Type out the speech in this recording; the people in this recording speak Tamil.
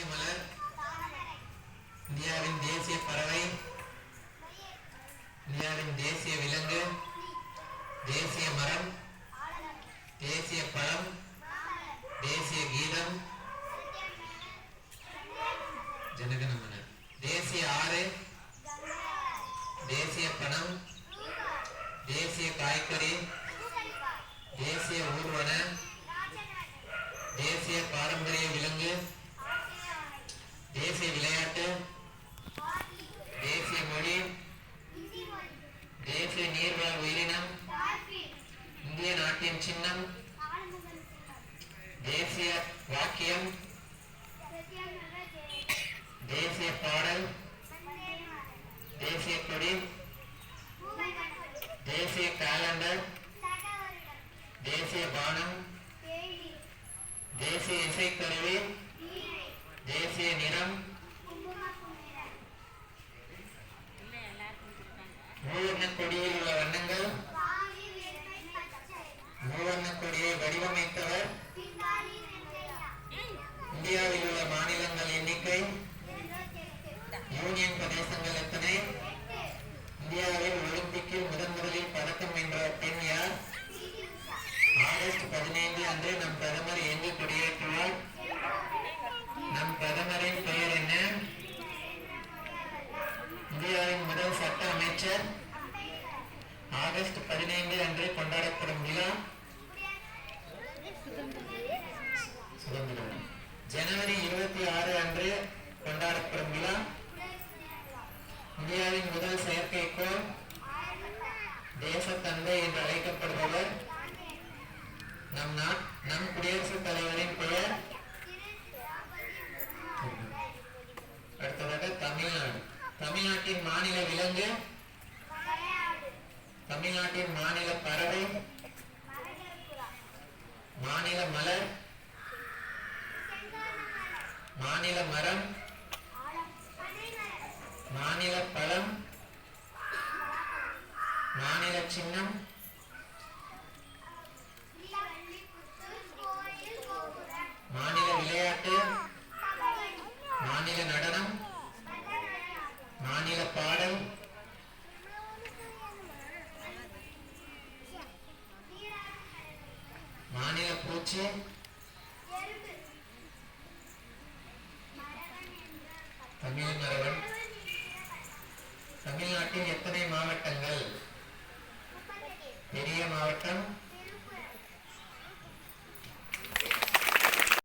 தேசிய மலர். இந்தியாவின் தேசிய பறவை. இந்தியாவின் தேசிய விலங்கு. தேசிய மரம். தேசிய பழம். தேசிய கீதம். ஜனகணமன தேசிய ஆறு. தேசிய பணம். தேசிய காய்கறி. தேசிய ஊர்வன. தேசிய பாரம்பரிய விலங்கு. தேசிய விளையாட்டு தேசிய மொழி தேசிய நீர்வாழ் உயிரினம் இந்திய நாட்டின் சின்னம் தேசிய வாக்கியம் தேசிய பாடல் தேசிய கொடி தேசிய காலண்டர் தேசிய பானம் தேசிய இசைக்கருவி தேசிய நிறம். மூவர்ண கொடியில் உள்ள வண்ணங்கள். மூவர்ண கொடியை வடிவமைத்தவர். இந்தியாவில் உள்ள மாநிலங்கள் எண்ணிக்கை. யூனியன் பிரதேசங்கள் எத்தனை? இந்தியாவில் ஒலிம்பிக்கில் முதன் முதலில் பதக்கம் வென்ற பெண் யார் ஆகஸ்ட் பதினைந்து அன்று நம் பிரதமர் எங்கு குடியேற்றுவார் நம் பிரதமரின் பெயர் என்ன இந்தியாவின் சட்ட அமைச்சர் ஆகஸ்ட் பதினைந்து அன்று கொண்டாடப்படும் விழா. சுதந்திரம். ஜனவரி இருபத்தி ஆறு அன்று கொண்டாடப்படும் விழா. இந்தியாவின் முதல் செயற்கைக்கோள் தேசத்தந்தை என்று அழைக்கப்படுபவர் நம் நம் குடியரசுத் தலைவரின் பெயர். அடுத்ததாக தமிழ்நாடு. தமிழ்நாட்டின் மாநில விலங்கு? தமிழ்நாட்டின் மாநில பறவை? மாநில மலர்? மாநில மரம்? மாநில பழம்? மாநில சின்னம்? மாநில விளையாட்டு? மாநில நட மாநில பாடல் மாநில பூச்சி. தமிழ் மரபன். தமிழ்நாட்டின் எத்தனை மாவட்டங்கள்? பெரிய மாவட்டம்.